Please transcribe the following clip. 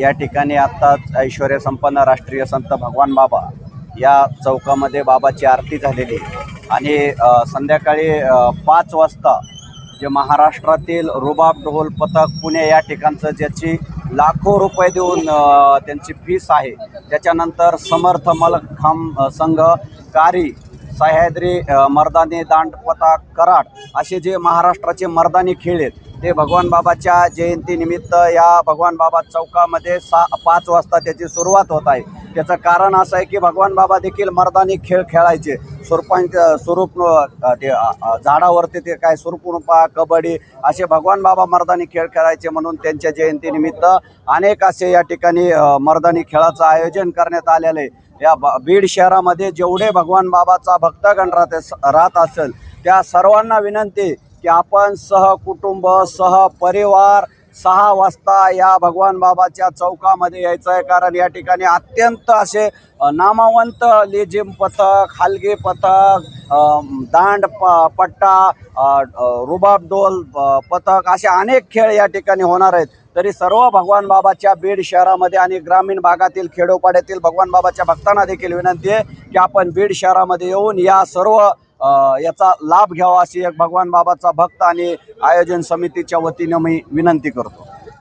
या ठिकाणी आत्ताच ऐश्वर्य संपन्न राष्ट्रीय संत भगवान बाबा या चौकामध्ये बाबाची आरती झालेली आहे. आणि संध्याकाळी पाच वाजता जे महाराष्ट्रातील रुबाब ढोल पथक पुणे या ठिकाणचं ज्याची लाखो रुपये देऊन त्यांची फीस आहे त्याच्यानंतर समर्थ मलखांब संघ कारी सह्याद्री मर्दानी दांडपता कराड असे जे महाराष्ट्राचे मर्दानी खेळ आहेत ते भगवान बाबाच्या जयंतीनिमित्त या भगवान बाबा चौकामध्ये सा पाच वाजता त्याची सुरुवात होत आहे. त्याचं कारण असं आहे की भगवान बाबा देखील मर्दानी खेळ खेळायचे. सुरपांच स्वरूप ते झाडावरती ते काय सुरपुणपा कबड्डी असे भगवान बाबा मर्दानी खेळ खेळायचे म्हणून त्यांच्या जयंतीनिमित्त अनेक असे या ठिकाणी मर्दानी खेळाचं आयोजन करण्यात आलेलं आहे. या ब- बीड शहरामध्ये जेवढे भगवान बाबाचा भक्तगण राहत राहत असेल त्या सर्वांना विनंती की आपण सहकुटुंब सहपरिवार सहा वाजता या भगवान बाबाच्या चौकामध्ये यायचं आहे कारण या ठिकाणी अत्यंत असे नामवंत लेझिम पथक हलगे पथक दांड प पट्टा रुबाबडोल रुबाब डोल पथक असे अनेक खेळ या ठिकाणी होणार आहेत. तरी सर्व भगवान बाबाच्या बीड शहरामध्ये आणि ग्रामीण भागातील खेडोपाड्यातील भगवान बाबाच्या भक्तांना देखील विनंती आहे की आपण बीड शहरामध्ये येऊन या सर्व याचा लाभ घ्यावा अशी एक भगवान बाबाचा भक्त आणि आयोजन समितीच्या वतीनं मी विनंती करतो.